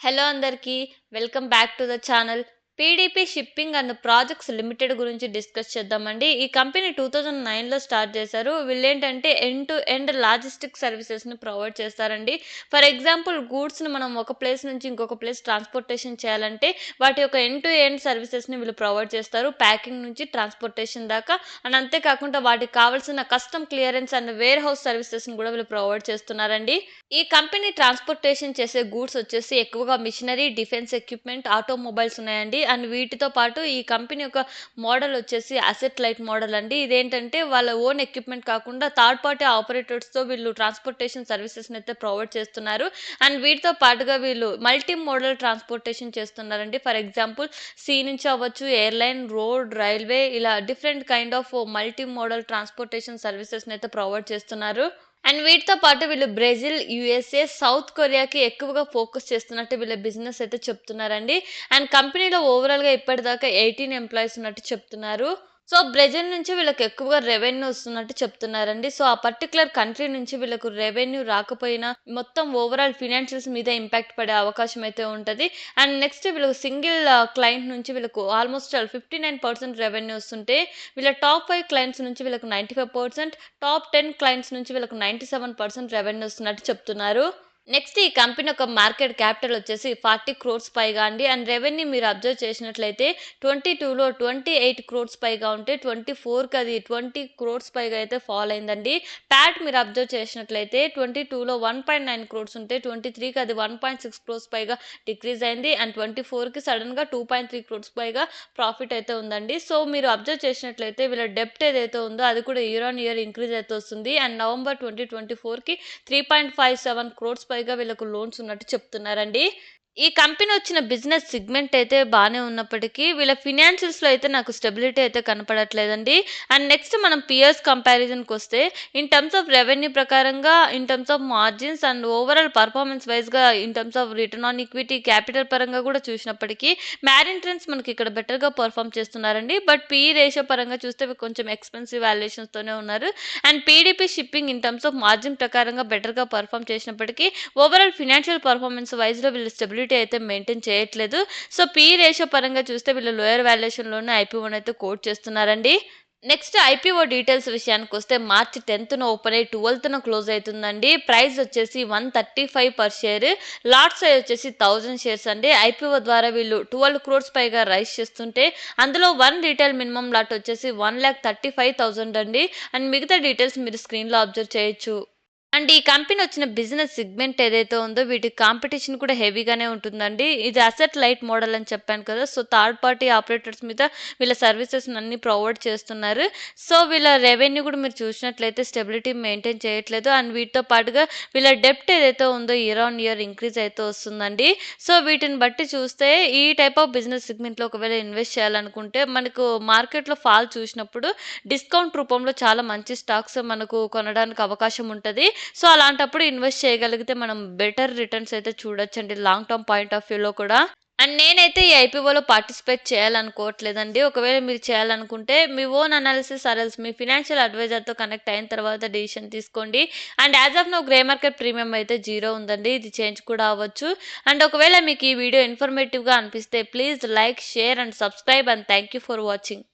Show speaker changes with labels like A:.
A: Hello అందరికీ welcome back to the channel PDP shipping and projects limited గురించి discuss చేద్దామండి. ఈ కంపెనీ టూ థౌజండ్ నైన్లో స్టార్ట్ చేశారు. వీళ్ళు ఏంటంటే ఎండ్ టు ఎండ్ లాజిస్టిక్ సర్వీసెస్ని ప్రొవైడ్ చేస్తారండి. ఫర్ ఎగ్జాంపుల్ గూడ్స్ని మనం ఒక ప్లేస్ నుంచి ఇంకొక ప్లేస్ ట్రాన్స్పోర్టేషన్ చేయాలంటే వాటి యొక్క ఎండ్ టు ఎండ్ సర్వీసెస్ని వీళ్ళు ప్రొవైడ్ చేస్తారు. ప్యాకింగ్ నుంచి ట్రాన్స్పోర్టేషన్ దాకా. అండ్ అంతేకాకుండా వాటికి కావాల్సిన custom clearance and warehouse సర్వీసెస్ని కూడా వీళ్ళు ప్రొవైడ్ చేస్తున్నారండి. ఈ కంపెనీ ట్రాన్స్పోర్టేషన్ చేసే గూడ్స్ వచ్చేసి ఎక్కువగా మిషనరీ డిఫెన్స్ ఎక్విప్మెంట్ ఆటోమొబైల్స్ ఉన్నాయండి. అండ్ వీటితో పాటు ఈ కంపెనీ యొక్క మోడల్ వచ్చేసి అసెట్ లైట్ మోడల్ అండి. ఇదేంటంటే వాళ్ళ ఓన్ ఎక్విప్మెంట్ కాకుండా థర్డ్ పార్టీ ఆపరేటర్స్తో వీళ్ళు ట్రాన్స్పోర్టేషన్ సర్వీసెస్ని అయితే ప్రొవైడ్ చేస్తున్నారు. అండ్ వీటితో పాటుగా వీళ్ళు మల్టీ మోడల్ ట్రాన్స్పోర్టేషన్ చేస్తున్నారండి. ఫర్ ఎగ్జాంపుల్ సీ నుంచి అవ్వచ్చు ఎయిర్లైన్ రోడ్ రైల్వే ఇలా different kind of multi modal transportation సర్వీసెస్ని అయితే ప్రొవైడ్ చేస్తున్నారు. అండ్ వీటితో పాటు వీళ్ళు బ్రెజిల్ యుఎస్ఏ సౌత్ కొరియాకి ఎక్కువగా ఫోకస్ చేస్తున్నట్టు వీళ్ళ బిజినెస్ అయితే చెప్తున్నారండి. అండ్ కంపెనీలో ఓవరాల్గా ఇప్పటిదాకా ఎయిటీన్ ఎంప్లాయీస్ ఉన్నట్టు చెప్తున్నారు. సో బ్రెజిల్ నుంచి వీళ్ళకి ఎక్కువగా రెవెన్యూ వస్తున్నట్టు చెప్తున్నారండి. సో ఆ పర్టికులర్ కంట్రీ నుంచి వీళ్ళకు రెవెన్యూ రాకపోయినా మొత్తం ఓవరాల్ ఫినాన్షియల్స్ మీద ఇంపాక్ట్ పడే అవకాశం అయితే ఉంటుంది. అండ్ నెక్స్ట్ వీళ్ళకు సింగిల్ క్లయింట్ నుంచి వీళ్ళకు almost fifty nine percent revenue వస్తుంటే వీళ్ళ టాప్ ఫైవ్ క్లయింట్స్ నుంచి వీళ్ళకి ninety five percent top ten clients నుంచి వీళ్ళకి నైంటీ సెవెన్ పర్సెంట్ రెవెన్యూ వస్తున్నట్టు చెప్తున్నారు. నెక్స్ట్ ఈ కంపెనీ ఒక మార్కెట్ క్యాపిటల్ వచ్చేసి ఫార్టీ క్రోర్స్ పైగా అండి. అండ్ రెవెన్యూ మీరు అబ్జర్వ్ చేసినట్లయితే ట్వంటీ టూలో ట్వంటీ ఎయిట్ క్రోర్స్ పైగా ఉంటే ట్వంటీ ఫోర్కి అది ట్వంటీ క్రోర్స్ పైగా అయితే ఫాల్ అయిందండి. ప్యాట్ మీరు అబ్జర్వ్ చేసినట్లయితే ట్వంటీ టూలో వన్ పాయింట్ నైన్ క్రోర్స్ ఉంటే ట్వంటీ త్రీకి అది వన్ పాయింట్ సిక్స్ క్రోర్స్ పైగా డిక్రీజ్ అయింది. అండ్ ట్వంటీ ఫోర్కి సడన్గా టూ పాయింట్ త్రీ క్రోర్స్ పైగా ప్రాఫిట్ అయితే ఉందండి. సో మీరు అబ్జర్వ్ చేసినట్లయితే వీళ్ళ డెప్ట్ ఏదైతే ఉందో అది కూడా ఇయర్ ఆన్ ఇయర్ ఇంక్రీజ్ అయితే వస్తుంది. అండ్ నవంబర్ ట్వంటీ ట్వంటీ ఫోర్కి three point five seven crores పైగా వీళ్ళకు లోన్స్ ఉన్నట్టు చెప్తున్నారండి. ఈ కంపెనీ వచ్చిన బిజినెస్ సిగ్మెంట్ అయితే బాగానే ఉన్నప్పటికీ వీళ్ళ ఫినాన్షియల్స్లో అయితే నాకు స్టెబిలిటీ అయితే కనపడట్లేదండి. అండ్ నెక్స్ట్ మనం పియర్స్ కంపారిజన్కి వస్తే ఇన్ టర్మ్స్ ఆఫ్ రెవెన్యూ ప్రకారంగా in terms of margins and overall performance వైజ్గా in terms of return on equity capital పరంగా కూడా చూసినప్పటికీ మ్యారిన్ ట్రెండ్స్ మనకి ఇక్కడ బెటర్గా పర్ఫామ్ చేస్తున్నారండి. బట్ పిఈ రేషియో పరంగా చూస్తే కొంచెం ఎక్స్పెన్సివ్ వాల్యుయేషన్స్తోనే ఉన్నారు. And PDP shipping in terms of margin ప్రకారంగా బెటర్గా పర్ఫామ్ చేసినప్పటికీ ఓవరాల్ ఫినాన్షియల్ పర్ఫార్మెన్స్ వైజ్లో వీళ్ళు స్టెబిలిటీ అయితే మెయింటైన్ చేయట్లేదు. సో పీ రేషియో పరంగా చూస్తే వీళ్ళు లోయర్ వాల్యుయేషన్లోనే ఐపీఓని అయితే కోట్ చేస్తున్నారండి. నెక్స్ట్ ఐపీఓ డీటెయిల్స్ విషయానికి వస్తే మార్చి టెన్త్న ఓపెన్ అయ్యి ట్వెల్త్న క్లోజ్ అవుతుందండి. ప్రైస్ వచ్చేసి one thirty five per share lot size వచ్చేసి థౌజండ్ షేర్స్ అండి. ఐపీఓ ద్వారా వీళ్ళు ట్వెల్వ్ క్రోర్స్ పైగా రైస్ చేస్తుంటే అందులో వన్ రీటైల్ మినిమం లాట్ వచ్చేసి one lakh thirty five thousand అండి. అండ్ మిగతా డీటెయిల్స్ మీరు స్క్రీన్లో అబ్జర్వ్ చేయొచ్చు. అండ్ ఈ కంపెనీ వచ్చిన బిజినెస్ సెగ్మెంట్ ఏదైతే ఉందో వీటి కాంపిటీషన్ కూడా హెవీగానే ఉంటుందండి. ఇది అసెట్ లైట్ మోడల్ అని చెప్పాను కదా సో థర్డ్ పార్టీ ఆపరేటర్స్ మీద వీళ్ళ సర్వీసెస్ అన్ని ప్రొవైడ్ చేస్తున్నారు. సో వీళ్ళ రెవెన్యూ కూడా మీరు చూసినట్లయితే స్టెబిలిటీ మెయింటైన్ చేయట్లేదు. అండ్ వీటితో పాటుగా వీళ్ళ డెప్ట్ ఏదైతే ఉందో ఇయర్ ఆన్ ఇయర్ ఇంక్రీజ్ అయితే వస్తుందండి. సో వీటిని బట్టి చూస్తే ఈ టైప్ ఆఫ్ బిజినెస్ సెగ్మెంట్లో ఒకవేళ ఇన్వెస్ట్ చేయాలనుకుంటే మనకు మార్కెట్లో ఫాల్ చూసినప్పుడు డిస్కౌంట్ రూపంలో చాలా మంచి స్టాక్స్ మనకు కొనడానికి అవకాశం ఉంటుంది. సో అలాంటప్పుడు ఇన్వెస్ట్ చేయగలిగితే మనం బెటర్ రిటర్న్స్ అయితే చూడొచ్చండి లాంగ్ టర్మ్ పాయింట్ ఆఫ్ వ్యూలో కూడా. అండ్ నేనైతే ఈ ఐపీఓలో పార్టిసిపేట్ చేయాలనుకోవట్లేదండి. ఒకవేళ మీరు చేయాలనుకుంటే మీ ఓన్ అనాలిసిస్ అరల్స్ మీ ఫినాన్షియల్ అడ్వైజర్తో కనెక్ట్ అయిన తర్వాత డిసిషన్ తీసుకోండి. And as of now grey market premium అయితే జీరో ఉందండి ఇది చేంజ్ కూడా అవ్వచ్చు. అండ్ ఒకవేళ మీకు ఈ వీడియో ఇన్ఫర్మేటివ్గా అనిపిస్తే please like share and subscribe and thank you for watching.